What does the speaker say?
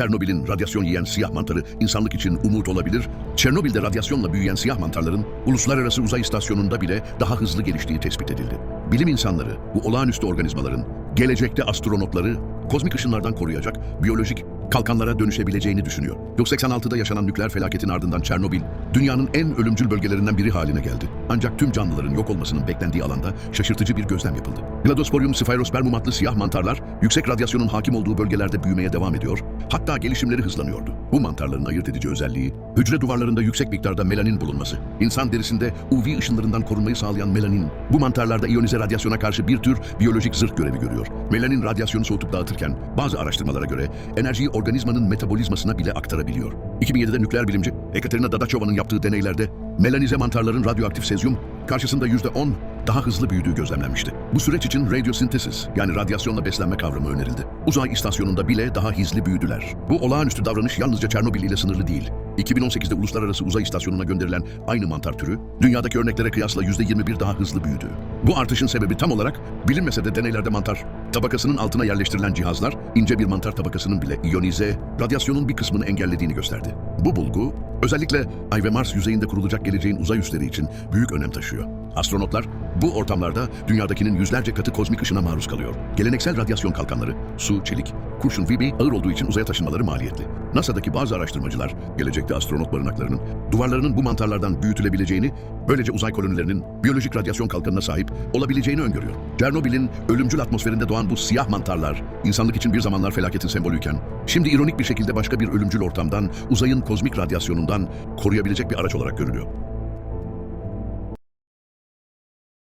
Çernobil'in radyasyon yiyen siyah mantarı insanlık için umut olabilir. Çernobil'de radyasyonla büyüyen siyah mantarların uluslararası uzay istasyonunda bile daha hızlı geliştiği tespit edildi. Bilim insanları bu olağanüstü organizmaların gelecekte astronotları kozmik ışınlardan koruyacak biyolojik kalkanlara dönüşebileceğini düşünüyor. 1986'da yaşanan nükleer felaketin ardından Çernobil, dünyanın en ölümcül bölgelerinden biri haline geldi. Ancak tüm canlıların yok olmasının beklendiği alanda şaşırtıcı bir gözlem yapıldı. Gladosporium sphaerospermum adlı siyah mantarlar, yüksek radyasyonun hakim olduğu bölgelerde büyümeye devam ediyor, hatta gelişimleri hızlanıyordu. Bu mantarların ayırt edici özelliği, hücre duvarlarında yüksek miktarda melanin bulunması. İnsan derisinde UV ışınlarından korunmayı sağlayan melanin, bu mantarlarda iyonize radyasyona karşı bir tür biyolojik zırh görevi görüyor. Melanin radyasyonu soğutup dağıtırken, bazı araştırmalara göre enerjiyi organizmanın metabolizmasına bile aktarabiliyor. 2007'de nükleer bilimci Ekaterina Dadachova'nın yaptığı deneylerde melanize mantarların radyoaktif sezyum karşısında %10 daha hızlı büyüdüğü gözlemlenmişti. Bu süreç için radyosintesis yani radyasyonla beslenme kavramı önerildi. Uzay istasyonunda bile daha hızlı büyüdüler. Bu olağanüstü davranış yalnızca Çernobil ile sınırlı değil. 2018'de Uluslararası Uzay İstasyonu'na gönderilen aynı mantar türü, dünyadaki örneklere kıyasla %21 daha hızlı büyüdü. Bu artışın sebebi tam olarak bilinmese de deneylerde mantar tabakasının altına yerleştirilen cihazlar, ince bir mantar tabakasının bile iyonize, radyasyonun bir kısmını engellediğini gösterdi. Bu bulgu, özellikle Ay ve Mars yüzeyinde kurulacak geleceğin uzay üsleri için büyük önem taşıyor. Astronotlar bu ortamlarda dünyadakinin yüzlerce katı kozmik ışına maruz kalıyor. Geleneksel radyasyon kalkanları, su, çelik, kurşun VB ağır olduğu için uzaya taşınmaları maliyetli. NASA'daki bazı araştırmacılar, gelecekte astronot barınaklarının duvarlarının bu mantarlardan büyütülebileceğini, böylece uzay kolonilerinin biyolojik radyasyon kalkanına sahip olabileceğini öngörüyor. Çernobil'in ölümcül atmosferinde doğan bu siyah mantarlar, insanlık için bir zamanlar felaketin sembolüyken, şimdi ironik bir şekilde başka bir ölümcül ortamdan, uzayın kozmik radyasyonundan koruyabilecek bir araç olarak görülüyor.